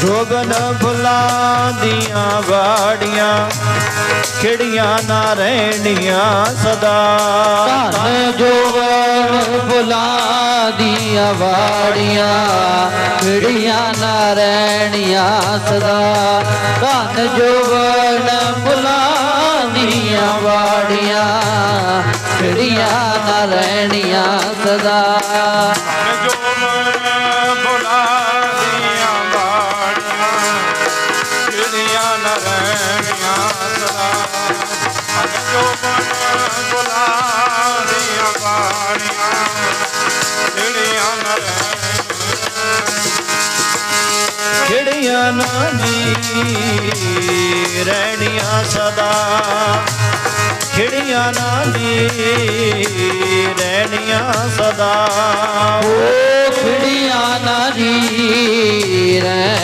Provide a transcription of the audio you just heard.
ਜੋਬਨ ਫੁੱਲਾਂ ਦੀਆਂ ਵਾੜੀਆਂ, ਖਿੜੀਆਂ ਨਾ ਰਹਿਣੀਆਂ ਸਦਾ। ਧਨ ਜੋਵਨ ਫੁੱਲਾਂ ਦੀਆਂ ਵਾੜੀਆਂ, ਖਿੜੀਆਂ ਨਾ ਰਹਿਣੀਆਂ ਸਦਾ। ਧਨ ਜੋਵਨ ਫੁੱਲਾਂ ਦੀਆਂ ਵਾੜੀਆਂ, ਖਿੜੀਆਂ ਨਾ ਰਹਿਣੀਆਂ ਸਦਾ। ਖਿੜੀਆਂ ਨਾ ਰਹਿਣੀਆਂ ਸਦਾ। ਜੋ ਮਨ ਫੁੱਲਾਂ ਦੀਆਂ ਵਾੜੀਆਂ ਖਿੜੀਆਂ ਨਾ ਖਿੜੀਆਂ ਨਾ ਰਹਿਣੀਆਂ ਸਦਾ। ਖਿੜੀਆਂ ਨਾਨੀ ਰਹਿਣੀਆਂ ਸਦਾ। ਓ ਖਿੜੀਆਂ ਨਾਨੀ ਜੀ ਰਹਿ